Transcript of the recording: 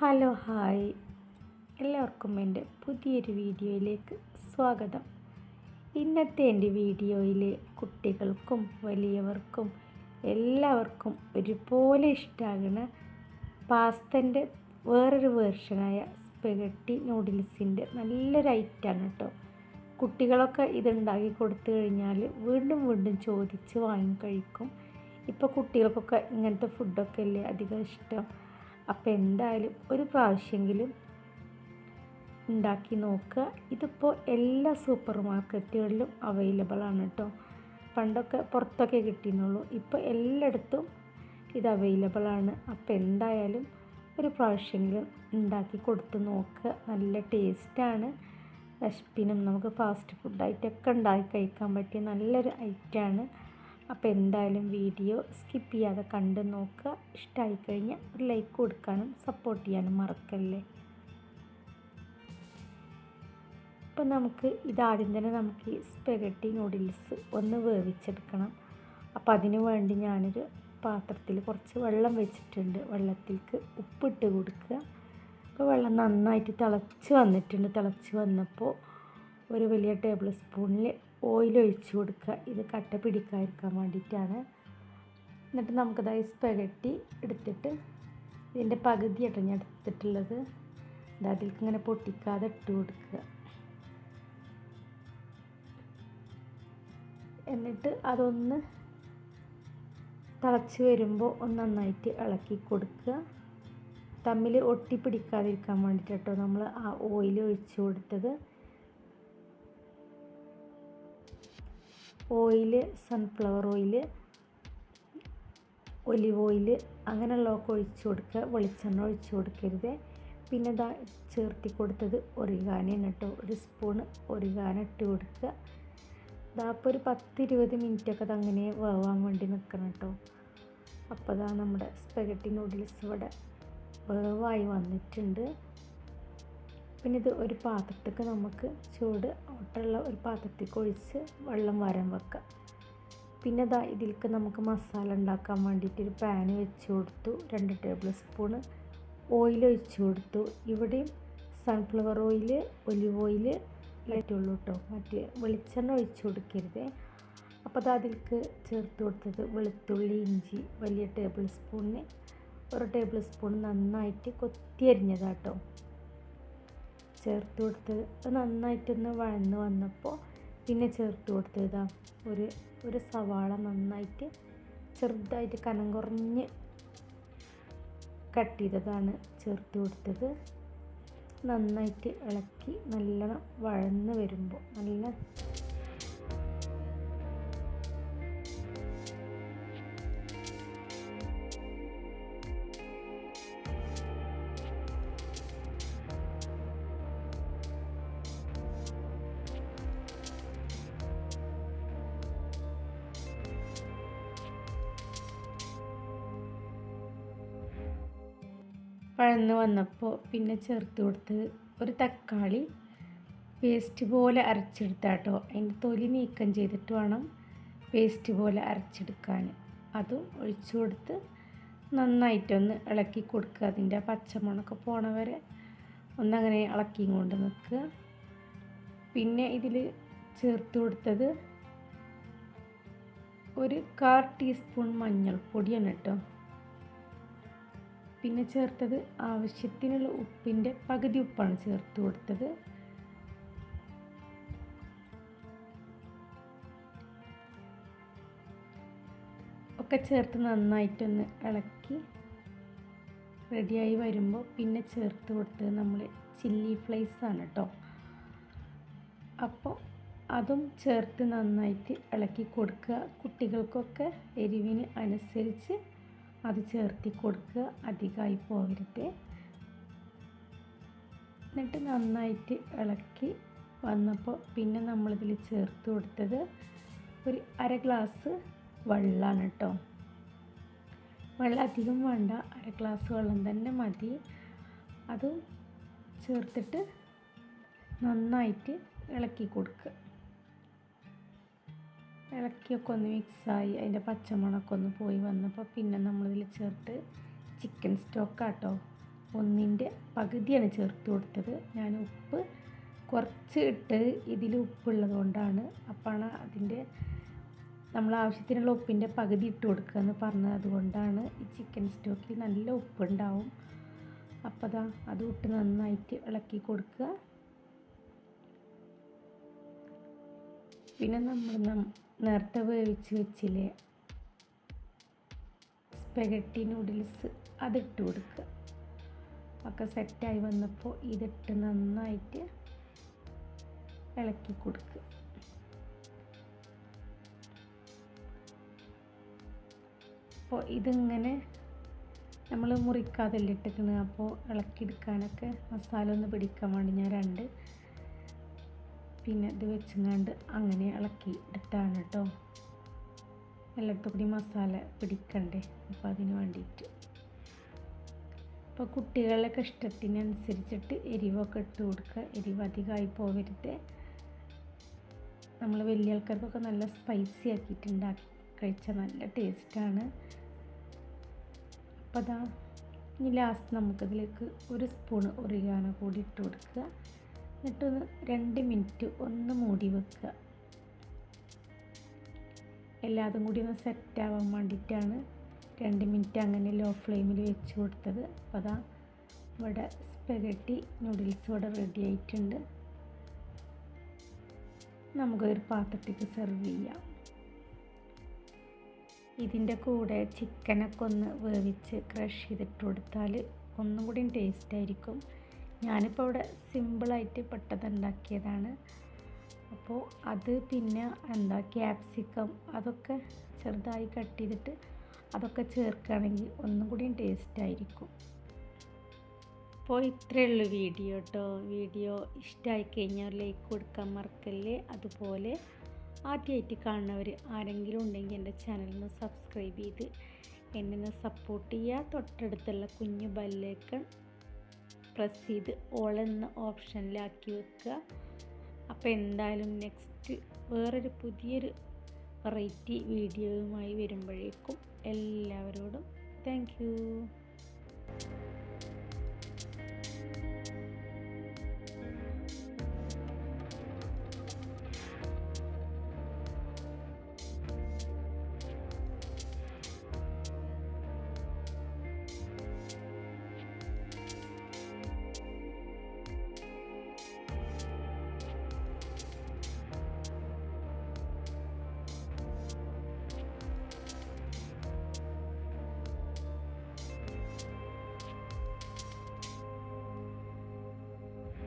Hello hi. എല്ലാവർക്കും എന്റെ പുതിയൊരു വീഡിയോയിലേക്ക് സ്വാഗതം. ഇന്നത്തെ എന്റെ വീഡിയോയിൽ കുട്ടികൾക്കും വലിയവർക്കും എല്ലാവർക്കും ഒരുപോലെ ഇഷ്ടമാകുന്ന പാസ്തന്റെ വേറൊരു വേർഷനായ സ്പെഗട്ടി നൂഡിൽസിന്റെ നല്ലൊരു ഐറ്റാണ് കേട്ടോ. കുട്ടികളൊക്കെ ഇതുണ്ടാക്കി കൊടുത്തു കഴിഞ്ഞാൽ വീണ്ടും വീണ്ടും ചോദിച്ച് വാങ്ങി കഴിക്കും. ഇപ്പോൾ കുട്ടികൾക്കൊക്കെ ഇങ്ങനത്തെ ഫുഡൊക്കെ അല്ലേ അധികം ഇഷ്ടം? അപ്പോൾ എന്തായാലും ഒരു പ്രാവശ്യമെങ്കിലും ഉണ്ടാക്കി നോക്കുക. ഇതിപ്പോൾ എല്ലാ സൂപ്പർ മാർക്കറ്റുകളിലും അവൈലബിൾ ആണ് കേട്ടോ പണ്ടൊക്കെ പുറത്തൊക്കെ കിട്ടിയിരുന്നുള്ളൂ ഇപ്പോൾ എല്ലായിടത്തും ഇത് അവൈലബിൾ ആണ്. അപ്പോൾ എന്തായാലും ഒരു പ്രാവശ്യമെങ്കിലും ഉണ്ടാക്കി കൊടുത്ത് നോക്കുക. നല്ല ടേസ്റ്റാണ് വിശപ്പിനും നമുക്ക് ഫാസ്റ്റ് ഫുഡായിട്ടൊക്കെ ഉണ്ടാക്കി കഴിക്കാൻ പറ്റിയ നല്ലൊരു ഐറ്റമാണ് അപ്പോൾ എന്തായാലും വീഡിയോ സ്കിപ്പ് ചെയ്യാതെ കണ്ട് നോക്കുക. ഇഷ്ടമായി കഴിഞ്ഞാൽ ഒരു ലൈക്ക് കൊടുക്കാനും സപ്പോർട്ട് ചെയ്യാനും മറക്കല്ലേ? അപ്പോൾ നമുക്ക് ഇതാദ്യം തന്നെ നമുക്ക് ഈ സ്പെഗട്ടി നൂഡിൽസ് ഒന്ന് വേവിച്ചെടുക്കണം. അപ്പോൾ അതിന് വേണ്ടി ഞാനൊരു പാത്രത്തിൽ കുറച്ച് വെള്ളം വെച്ചിട്ടുണ്ട്. വെള്ളത്തിലേക്ക് ഉപ്പിട്ട് കൊടുക്കുക. അപ്പോൾ വെള്ളം നന്നായിട്ട് തിളച്ച് വന്നിട്ടുണ്ട്. തിളച്ച് വന്നപ്പോൾ ഒരു വലിയ ടേബിൾ സ്പൂണിൽ ഓയിൽ ഒഴിച്ച് കൊടുക്കുക. ഇത് കട്ട പിടിക്കാതിരിക്കാൻ വേണ്ടിയിട്ടാണ്. എന്നിട്ട് നമുക്കതായി സ്പെഗട്ടി എടുത്തിട്ട് ഇതിന്റെ പകുതിയാട്ടോ ഞാൻ എടുത്തിട്ടുള്ളത്. അതിലേക്ക് ഇങ്ങനെ പൊട്ടിക്കാതെ ഇട്ട് കൊടുക്കുക. എന്നിട്ട് അതൊന്ന് തിളച്ച് വരുമ്പോൾ ഒന്ന് നന്നായിട്ട് ഇളക്കി കൊടുക്കുക. തമ്മിൽ ഒട്ടിപ്പിടിക്കാതിരിക്കാൻ വേണ്ടിയിട്ടോ നമ്മൾ ആ ഓയിൽ ഒഴിച്ച് കൊടുത്തത്. Oil sunflower oil olive oil അങ്ങനെയുള്ളതൊക്കെ ഒഴിച്ചു കൊടുക്കുക. വെളിച്ചെണ്ണ ഒഴിച്ചു കൊടുക്കരുത്. പിന്നെ ഇതാ ചേർത്തി കൊടുത്തത് ഒറിഗാനയാണ് കേട്ടോ. ഒരു സ്പൂൺ ഒറിഗാന ഇട്ട് കൊടുക്കുക. ഇതാ അപ്പോൾ ഒരു പത്ത് ഇരുപത് മിനിറ്റൊക്കെ അത് അങ്ങനെ വേവാൻ വേണ്ടി നിൽക്കണം കേട്ടോ. അപ്പോൾ ഇതാ നമ്മുടെ സ്പെഗറ്റി നൂഡിൽസ് ഇവിടെ വേവായി വന്നിട്ടുണ്ട്. പിന്നെ ഇത് ഒരു പാത്രത്തേക്ക് നമുക്ക് ചൂട് ഒട്ടുള്ള ഒരു പാത്രത്തേക്ക് ഒഴിച്ച് വെള്ളം വരാൻ വെക്കാം പിന്നെ ഇതാ ഇതിലേക്ക് നമുക്ക് മസാല ഉണ്ടാക്കാൻ വേണ്ടിയിട്ട് ഒരു പാന് വെച്ച് കൊടുത്തു. രണ്ട് ടേബിൾ സ്പൂണ് ഓയിൽ ഒഴിച്ച് കൊടുത്തു. ഇവിടെയും സൺഫ്ലവർ ഓയിൽ ഒലിവ് ഓയിൽ ലൈറ്റുള്ളൂ കേട്ടോ മറ്റേ വെളിച്ചെണ്ണ ഒഴിച്ച് കൊടുക്കരുത്. അപ്പോൾ അത് അതിലേക്ക് ചേർത്ത് കൊടുത്തത് വെളുത്തുള്ളി ഇഞ്ചി വലിയ ടേബിൾ സ്പൂണിന് ഒരു ടേബിൾ സ്പൂൺ നന്നായിട്ട് കൊത്തി അരിഞ്ഞതാട്ടോ ചേർത്ത് കൊടുത്തത് അത് നന്നായിട്ടൊന്ന് വഴന്ന് വന്നപ്പോൾ പിന്നെ ചേർത്ത് കൊടുത്തതാ ഒരു ഒരു സവാള നന്നായിട്ട് ചെറുതായിട്ട് കനം കുറഞ്ഞ് കട്ട് ചെയ്തതാണ് ചേർത്ത് കൊടുത്തത്. നന്നായിട്ട് ഇളക്കി നല്ലോണം വഴന്ന് വരുമ്പോൾ നല്ല വഴന്ന് വന്നപ്പോൾ പിന്നെ ചേർത്ത് കൊടുത്ത് ഒരു തക്കാളി പേസ്റ്റ് പോലെ അരച്ചെടുത്താട്ടോ. അതിന്റെ തൊലി നീക്കം ചെയ്തിട്ട് വേണം പേസ്റ്റ് പോലെ അരച്ചെടുക്കാൻ. അതും ഒഴിച്ചു കൊടുത്ത് നന്നായിട്ടൊന്ന് ഇളക്കി കൊടുക്കുക. അതിന്റെ പച്ചമുണക്ക് പോണ വരെ ഒന്നങ്ങനെ ഇളക്കിയും കൊണ്ട് നിൽക്കുക. പിന്നെ ഇതിൽ ചേർത്ത് കൊടുത്തത് ഒരു കാൽ ടീസ്പൂൺ മഞ്ഞൾപ്പൊടിയാണ് കേട്ടോ. പിന്നെ ചേർത്തത് ആവശ്യത്തിനുള്ള ഉപ്പിന്റെ പകുതി ഉപ്പാണ് ചേർത്ത് കൊടുത്തത്. ഒക്കെ ചേർത്ത് നന്നായിട്ടൊന്ന് ഇളക്കി റെഡിയായി വരുമ്പോൾ പിന്നെ ചേർത്ത് കൊടുത്തത് നമ്മൾ ചില്ലി ഫ്ലേസ് ആണ് കേട്ടോ. അപ്പോൾ അതും ചേർത്ത് നന്നായിട്ട് ഇളക്കി കൊടുക്കുക. കുട്ടികൾക്കൊക്കെ എരിവിന് അനുസരിച്ച് അത് ചേർത്തി കൊടുക്കുക. അധികമായി പോകരുത്. എന്നിട്ട് നന്നായിട്ട് ഇളക്കി വന്നപ്പോൾ പിന്നെ നമ്മളിതിൽ ചേർത്ത് കൊടുത്തത് ഒരു അര ഗ്ലാസ് വെള്ളമാണ് കേട്ടോ. വെള്ളം അധികം വേണ്ട. അര ഗ്ലാസ് വെള്ളം തന്നെ മതി. അതും ചേർത്തിട്ട് നന്നായിട്ട് ഇളക്കി കൊടുക്കുക. ഇളക്കിയൊക്കെ ഒന്ന് മിക്സായി അതിന്റെ പച്ചമണമൊക്കെ ഒന്ന് പോയി വന്നപ്പോൾ പിന്നെ നമ്മളിതിൽ ചേർത്ത് ചിക്കൻ സ്റ്റോക്ക് സ്റ്റോക്കാട്ടോ ഒന്നിന്റെ പകുതിയാണ് ചേർത്ത് കൊടുത്തത്. ഞാൻ ഉപ്പ് കുറച്ച് ഇട്ട് ഇതിൽ ഉപ്പുള്ളത് കൊണ്ടാണ് അപ്പോഴാണ് അതിന്റെ നമ്മൾ ആവശ്യത്തിനുള്ള ഉപ്പിന്റെ പകുതി ഇട്ട് കൊടുക്കുക എന്ന് പറഞ്ഞത് അതുകൊണ്ടാണ് ഈ ചിക്കൻ സ്റ്റോക്കിൽ നല്ല ഉപ്പുണ്ടാവും. അപ്പോൾ അതാ അത് ഇട്ട് നന്നായിട്ട് ഇളക്കി കൊടുക്കുക. പിന്നെ നമ്മൾ നേരത്തെ വേവിച്ച് വെച്ചില്ലേ? സ്പെഗട്ടി നൂഡിൽസ് അതിട്ട് കൊടുക്കുക. ഒക്കെ സെറ്റായി വന്നപ്പോൾ ഇതിട്ട് നന്നായിട്ട് ഇളക്കി കൊടുക്കുക. അപ്പോൾ ഇതിങ്ങനെ നമ്മൾ മുറിക്കാതെല്ലാം ഇട്ടിക്കണ് അപ്പോൾ ഇളക്കിയെടുക്കാനൊക്കെ മസാല ഒന്ന് പിടിക്കാൻ വേണ്ടി ഞാൻ രണ്ട് പിന്നെ ഇത് വെച്ചങ്ങാണ്ട് അങ്ങനെ ഇളക്കി എടുത്താണ് കേട്ടോ. എല്ലായിടത്തും കൂടി മസാല പിടിക്കണ്ടേ? അപ്പോൾ അതിന് വേണ്ടിയിട്ട്. അപ്പോൾ കുട്ടികളുടെ ഇഷ്ടത്തിനനുസരിച്ചിട്ട് എരിവൊക്കെ ഇട്ട് കൊടുക്കുക. എരിവ് അധികമായി പോകരുത് നമ്മൾ വലിയ ആൾക്കാർക്കൊക്കെ നല്ല സ്പൈസി ആക്കിയിട്ട് ഉണ്ടാക്കി കഴിച്ചാൽ നല്ല ടേസ്റ്റാണ് അപ്പോൾ അതാ ഇനി ലാസ്റ്റ് നമുക്കതിലേക്ക് ഒരു സ്പൂൺ ഒറിഗാനോ കൂടി ഇട്ട് കൊടുക്കുക. എന്നിട്ടൊന്ന് രണ്ട് മിനിറ്റ് ഒന്ന് മൂടി വെക്കുക. എല്ലാതും കൂടി ഒന്ന് സെറ്റ് ആവാൻ വേണ്ടിയിട്ടാണ് രണ്ട് മിനിറ്റ് അങ്ങനെ ലോ ഫ്ലെയിമിൽ വെച്ച് കൊടുത്തത്. അപ്പോൾ അതാ ഇവിടെ സ്പെഗറ്റി നൂഡിൽസ് ഇവിടെ റെഡി ആയിട്ടുണ്ട്. നമുക്കൊരു പാത്രത്തേക്ക് സെർവ് ചെയ്യാം. ഇതിന്റെ കൂടെ ചിക്കനൊക്കെ ഒന്ന് വേവിച്ച് ക്രഷ് ചെയ്തിട്ട് കൊടുത്താൽ ഒന്നും കൂടി ടേസ്റ്റ് ആയിരിക്കും. ഞാനിപ്പോൾ ഇവിടെ സിമ്പിളായിട്ട് പെട്ടെന്ന് ഉണ്ടാക്കിയതാണ് അപ്പോൾ അത് പിന്നെ എന്താ ക്യാപ്സിക്കം അതൊക്കെ ചെറുതായി കട്ട് ചെയ്തിട്ട് അതൊക്കെ ചേർക്കുകയാണെങ്കിൽ ഒന്നും കൂടി ടേസ്റ്റ് ആയിരിക്കും. അപ്പോൾ ഇത്രയേ ഉള്ളൂ വീഡിയോ കേട്ടോ വീഡിയോ ഇഷ്ടമായി കഴിഞ്ഞാൽ ലൈക്ക് കൊടുക്കാൻ മറക്കല്ലേ? അതുപോലെ ആദ്യമായിട്ട് കാണുന്നവർ ആരെങ്കിലും ഉണ്ടെങ്കിൽ എന്റെ ചാനലിന് സബ്സ്ക്രൈബ് ചെയ്ത് എന്നെ സപ്പോർട്ട് ചെയ്യുക. തൊട്ടടുത്തുള്ള കുഞ്ഞു ബെല്ലേക്കൺ പ്രസ് ചെയ്ത് ഓൾ എന്ന ഓപ്ഷനിലാക്കി വെക്കുക. അപ്പോൾ എന്തായാലും നെക്സ്റ്റ് വേറൊരു പുതിയൊരു വെറൈറ്റി വീഡിയോയുമായി വരുമ്പോഴേക്കും എല്ലാവരോടും താങ്ക്